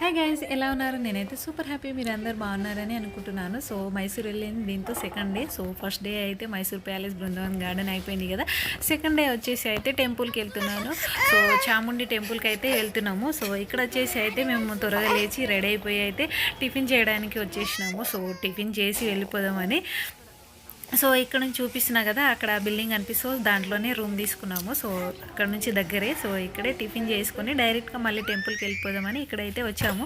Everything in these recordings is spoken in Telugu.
హాయ్ గైస్ ఎలా ఉన్నారు? నేనైతే సూపర్ హ్యాపీ మీరు అందరు బాగున్నారని అనుకుంటున్నాను. సో మైసూర్ వెళ్ళింది దీంతో second day so first day అయితే మైసూర్ ప్యాలెస్ బృందావన్ గార్డెన్ అయిపోయింది కదా. సెకండ్ డే వచ్చేసి అయితే టెంపుల్కి వెళ్తున్నాను. సో చాముండి టెంపుల్కి అయితే వెళ్తున్నాము. సో ఇక్కడ వచ్చేసి అయితే మేము త్వరగా లేచి రెడీ అయిపోయి అయితే టిఫిన్ చేయడానికి వచ్చేసినాము. సో టిఫిన్ చేసి వెళ్ళిపోదామని. సో ఇక్కడ నుంచి చూపిస్తున్నా కదా అక్కడ బిల్డింగ్ అనిపిస్తూ దాంట్లోనే రూమ్ తీసుకున్నాము. సో అక్కడ నుంచి దగ్గరే. సో ఇక్కడే టిఫిన్ చేసుకొని డైరెక్ట్గా మళ్ళీ టెంపుల్కి వెళ్ళిపోదామని ఇక్కడైతే వచ్చాము.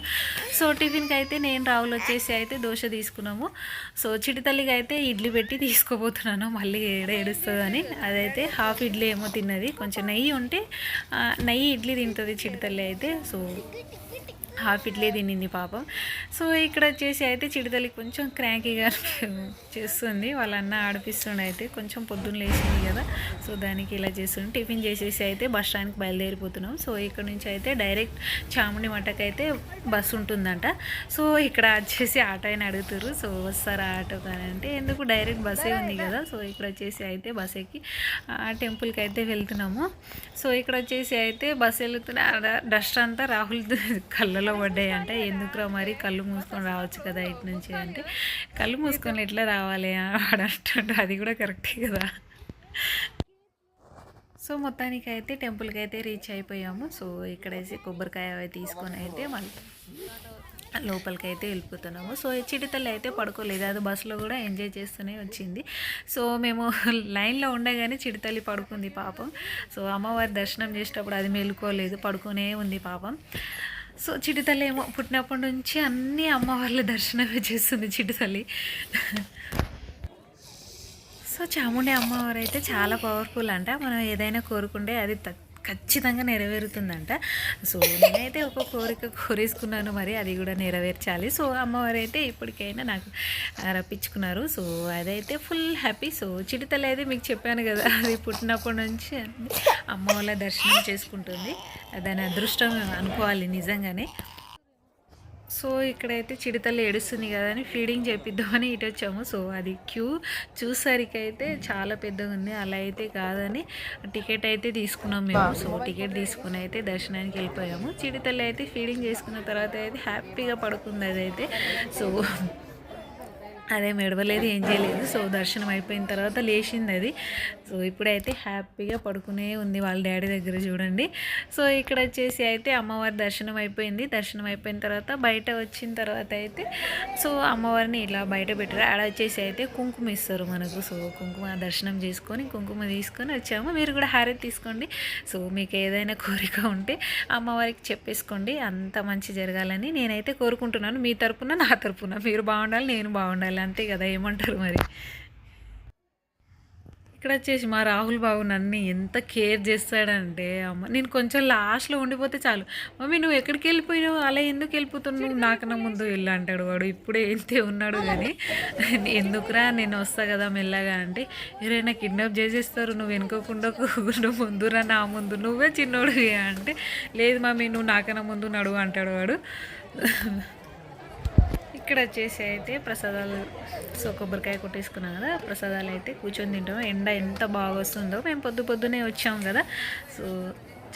సో టిఫిన్కి అయితే నేను రావులు వచ్చేసి అయితే దోశ తీసుకున్నాము. సో చిటితల్లిగా అయితే ఇడ్లీ పెట్టి తీసుకోబోతున్నాను. మళ్ళీ ఏడ ఏడుస్తుందని. అదైతే హాఫ్ ఇడ్లీ ఏమో తిన్నది. కొంచెం నెయ్యి ఉంటే నెయ్యి ఇడ్లీ తింటుంది చిటితల్లి అయితే. సో హాఫ్ ఇడ్లీ తినింది పాపం. సో ఇక్కడ వచ్చేసి అయితే చిడితల్లి కొంచెం క్రాంకీగా చేస్తుంది. వాళ్ళ అన్న ఆడిపిస్తుండే అయితే కొంచెం పొద్దున్న లేచింది కదా. సో దానికి ఇలా చేస్తుండే. టిఫిన్ చేసేసి అయితే బస్ స్టాండ్కి బయలుదేరిపోతున్నాం. సో ఇక్కడ నుంచి అయితే డైరెక్ట్ చాముండి మట్టకి అయితే బస్సు ఉంటుందంట. సో ఇక్కడ వచ్చేసి ఆటో అని అడుగుతారు సో వస్తారా ఆటో కానీ అంటే ఎందుకు డైరెక్ట్ బస్సే ఉంది కదా. సో ఇక్కడ వచ్చేసి అయితే బస్ ఎక్కి ఆ టెంపుల్కి అయితే వెళ్తున్నాము. సో ఇక్కడ వచ్చేసి అయితే బస్సు వెళ్తున్న డస్ట్ అంతా రాహుల్ కళ్ళలో పడ్డాయి అంటే ఎందుకురా మరి కళ్ళు మూసుకొని రావచ్చు కదా ఇటు నుంచి అంటే కళ్ళు మూసుకొని ఎట్లా రావాలి అని అంటుంటే అది కూడా కరెక్టే కదా. సో మొత్తానికి అయితే టెంపుల్కి అయితే రీచ్ అయిపోయాము. సో ఇక్కడైతే కొబ్బరికాయ అవి తీసుకొని అయితే మళ్ళీ లోపలికి అయితే వెళ్ళిపోతున్నాము. సో చిడితల్లి చిటితల్లి అయితే పడుకోలేదు. అది బస్సులో కూడా ఎంజాయ్ చేస్తూనే వచ్చింది. సో మేము లైన్లో ఉండగానే చిటితల్లి పడుకుంది పాపం. సో అమ్మవారి దర్శనం చేసేటప్పుడు అది మెలుకోలేదు. పడుకునే ఉంది పాపం. సో చిటితల్లి ఏమో పుట్టినప్పటి నుంచి అన్ని అమ్మవార్ల దర్శనమే చేస్తుంది చిటితల్లి సో చాముండే అమ్మవారు అయితే చాలా పవర్ఫుల్ అంట. మనం ఏదైనా కోరుకుంటే అది ఖచ్చితంగా నెరవేరుతుందంట. సో నేనైతే ఒక కోరిక కోరేసుకున్నాను మరి అది కూడా నెరవేర్చాలి. సో అమ్మవారు అయితే ఇప్పటికైనా నాకు రప్పించుకున్నారు. సో అదైతే ఫుల్ హ్యాపీ. సో చిటితల్లి అయితే మీకు చెప్పాను కదా అది పుట్టినప్పటి నుంచి అన్ని అమ్మ వాళ్ళ దర్శనం చేసుకుంటుంది. దాని అదృష్టం అనుకోవాలి నిజంగానే. సో ఇక్కడైతే చిడతలు ఏడుస్తుంది కదా అని ఫీడింగ్ చేపిద్దామని ఇటు వచ్చాము. సో అది క్యూ. చూసరికి అయితే చాలా పెద్దగా ఉంది. అలా అయితే కాదని టికెట్ అయితే తీసుకున్నాం మేము. సో టికెట్ తీసుకుని అయితే దర్శనానికి వెళ్ళిపోయాము. చిడతలు అయితే ఫీడింగ్ చేసుకున్న తర్వాత అయితే హ్యాపీగా పడుకుంది అదైతే. సో అదే మెడవలేదు ఏం చేయలేదు. సో దర్శనం అయిపోయిన తర్వాత లేచింది అది. సో ఇప్పుడైతే హ్యాపీగా పడుకునే ఉంది వాళ్ళ డాడీ దగ్గర చూడండి. సో ఇక్కడ వచ్చేసి అయితే అమ్మవారి దర్శనం అయిపోయింది. దర్శనం అయిపోయిన తర్వాత బయట వచ్చిన తర్వాత అయితే సో అమ్మవారిని ఇలా బయట పెట్టారు. ఆడ వచ్చేసి అయితే కుంకుమ ఇస్తారు మనకు. సో కుంకుమ దర్శనం చేసుకొని కుంకుమ తీసుకొని వచ్చాము. మీరు కూడా హారతి తీసుకోండి. సో మీకు ఏదైనా కోరిక ఉంటే అమ్మవారికి చెప్పేసుకోండి. అంత మంచి జరగాలని నేనైతే కోరుకుంటున్నాను. మీ తరపున నా తరపున. మీరు బాగుండాలి నేను బాగుండాలి అంతే కదా ఏమంటారు మరి? ఇక్కడ వచ్చేసి మా రాహుల్ బాబు నన్ను ఎంత కేర్ చేస్తాడంటే అమ్మ నేను కొంచెం లాస్ట్లో ఉండిపోతే చాలు. మమ్మీ నువ్వు ఎక్కడికి వెళ్ళిపోయినావు? అలా ఎందుకు వెళ్ళిపోతున్నావు? నాకన్నా ముందు వెళ్ళా అంటాడు వాడు. ఇప్పుడే వెళ్తే ఉన్నాడు కానీ ఎందుకురా నేను వస్తా కదా మెల్లగా అంటే ఎవరైనా కిడ్నాప్ చేసేస్తారు నువ్వు వెనుకోకుండా కూకుండా ముందురా నా ముందు. నువ్వే చిన్నోడు అంటే లేదు మమ్మీ నువ్వు నాకన్నా ముందు నడువు అంటాడు వాడు. ఇక్కడ వచ్చేసి అయితే ప్రసాదాలు సో కొబ్బరికాయ కొట్టేసుకున్నాం కదా ప్రసాదాలు అయితే కూర్చొని తింటాం. ఎండ ఎంత బాగా వస్తుందో మేము పొద్దు పొద్దునే వచ్చాం కదా. సో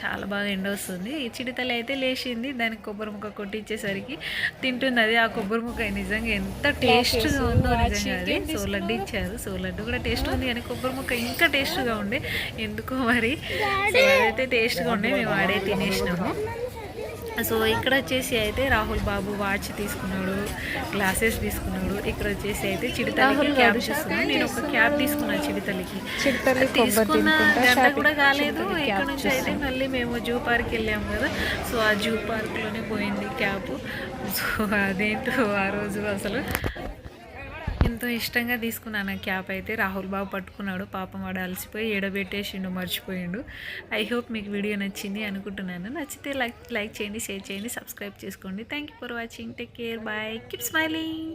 చాలా బాగా ఎండ వస్తుంది. ఈ చిడితల్లి అయితే లేచింది దానికి కొబ్బరి ముక్క కొట్టించేసరికి తింటుంది. అది ఆ కొబ్బరి ముక్క నిజంగా ఎంత టేస్ట్గా ఉందో నిజంగా అది. సో లడ్డు ఇచ్చారు. సో లడ్డు కూడా టేస్ట్ ఉంది కానీ కొబ్బరి ముక్క ఇంకా టేస్ట్గా ఉండే. ఎందుకో మరి? సో అదైతే టేస్ట్గా ఉండే. మేము ఆడే తినేసినాము. సో ఇక్కడ వచ్చేసి అయితే రాహుల్ బాబు వాచ్ తీసుకున్నాడు గ్లాసెస్ తీసుకున్నాడు. ఇక్కడ వచ్చేసి అయితే చిడితల్లికి క్యాబ్ తీసుకున్నాడు. నేను ఒక క్యాబ్ తీసుకున్నాను చిడితల్లికి తీసుకున్న గంట కూడా కాలేదు. ఇక్కడ నుంచి అయితే మళ్ళీ మేము జూ పార్క్ వెళ్ళాము కదా. సో ఆ జూ పార్క్లోనే పోయింది క్యాబ్ సో అదేంటో ఆ రోజు అసలు. ఎంతో ఇష్టంగా తీసుకున్నాను. ఆ క్యాప్ అయితే రాహుల్ బాబు పట్టుకున్నాడు. పాపం వాడు అలసిపోయి ఎడబెట్టేసిండు మర్చిపోయిండు. ఐ హోప్ మీకు వీడియో నచ్చింది అనుకుంటున్నాను. నచ్చితే లైక్ లైక్ చేయండి షేర్ చేయండి సబ్స్క్రైబ్ చేసుకోండి. Thank you for watching. Take care. Bye. Keep smiling.